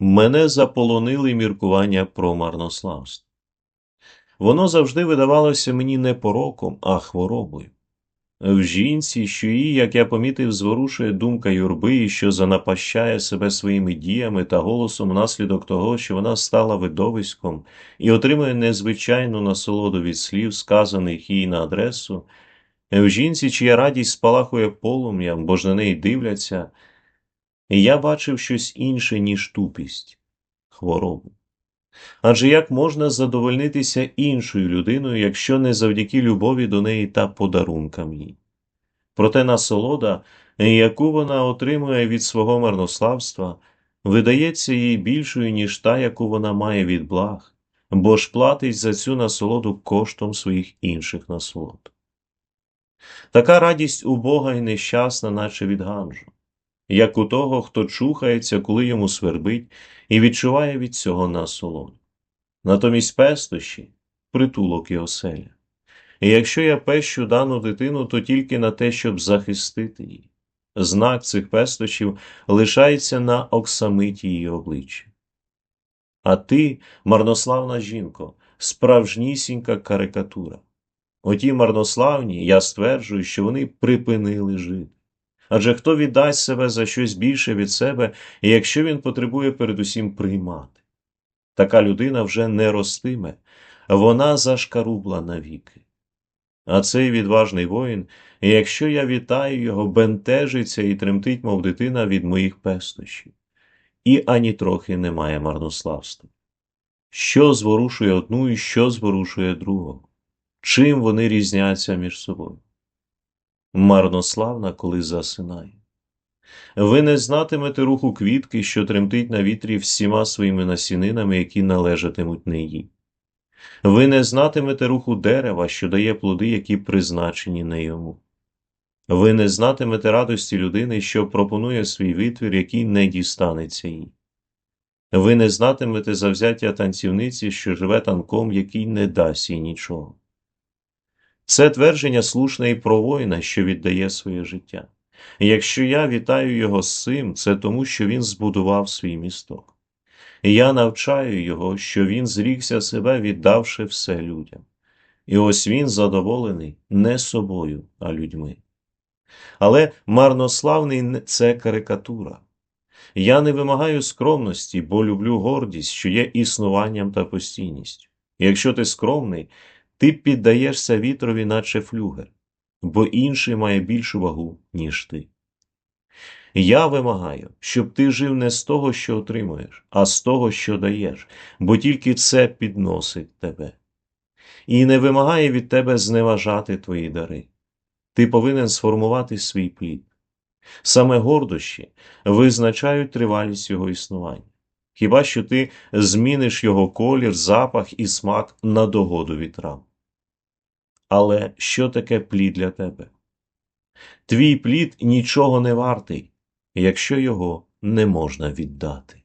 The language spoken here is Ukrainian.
мене заполонили міркування про марнославство. Воно завжди видавалося мені не пороком, а хворобою. В жінці, що її, як я помітив, зворушує думка юрби, і що занапащає себе своїми діями та голосом внаслідок того, що вона стала видовиськом і отримує незвичайну насолоду від слів, сказаних їй на адресу, в жінці, чия радість спалахує полум'ям, бо ж на неї дивляться, я бачив щось інше, ніж тупість, хворобу. Адже як можна задовольнитися іншою людиною, якщо не завдяки любові до неї та подарункам їй? Проте насолода, яку вона отримує від свого марнославства, видається їй більшою, ніж та, яку вона має від благ, бо ж платить за цю насолоду коштом своїх інших насолод. Така радість у Бога і нещасна, наче від ганжу, як у того, хто чухається, коли йому свербить, і відчуває від цього насолоду. Натомість пестощі притулок і оселя. І якщо я пещу дану дитину, то тільки на те, щоб захистити її. Знак цих пестощів лишається на оксамиті її обличчя. А ти, марнославна жінко, справжнісінька карикатура. Оті марнославні, я стверджую, що вони припинили жити. Адже хто віддасть себе за щось більше від себе, якщо він потребує передусім приймати? Така людина вже не ростиме, вона зашкарубла навіки. А цей відважний воїн, якщо я вітаю його, бентежиться і тремтить, мов дитина від моїх пестощів, і ані трохи немає марнославства. Що зворушує одну і що зворушує другого? Чим вони різняться між собою? Марнославна, коли засинає. Ви не знатимете руху квітки, що тремтить на вітрі всіма своїми насінинами, які належатимуть не їй. Ви не знатимете руху дерева, що дає плоди, які призначені не йому. Ви не знатимете радості людини, що пропонує свій витвір, який не дістанеться їй. Ви не знатимете завзяття танцівниці, що живе танком, який не дасть їй нічого. Це твердження слушне і про воїна, що віддає своє життя. Якщо я вітаю його з цим, це тому, що він збудував свій місток. Я навчаю його, що він зрікся себе, віддавши все людям. І ось він задоволений не собою, а людьми. Але марнославний це карикатура. Я не вимагаю скромності, бо люблю гордість, що є існуванням та постійністю. Якщо ти скромний, ти піддаєшся вітрові, наче флюгер, бо інший має більшу вагу, ніж ти. Я вимагаю, щоб ти жив не з того, що отримуєш, а з того, що даєш, бо тільки це підносить тебе. І не вимагає від тебе зневажати твої дари. Ти повинен сформувати свій плід. Саме гордощі визначають тривалість його існування. Хіба що ти зміниш його колір, запах і смак на догоду вітрам. Але що таке плід для тебе? Твій плід нічого не вартий, якщо його не можна віддати.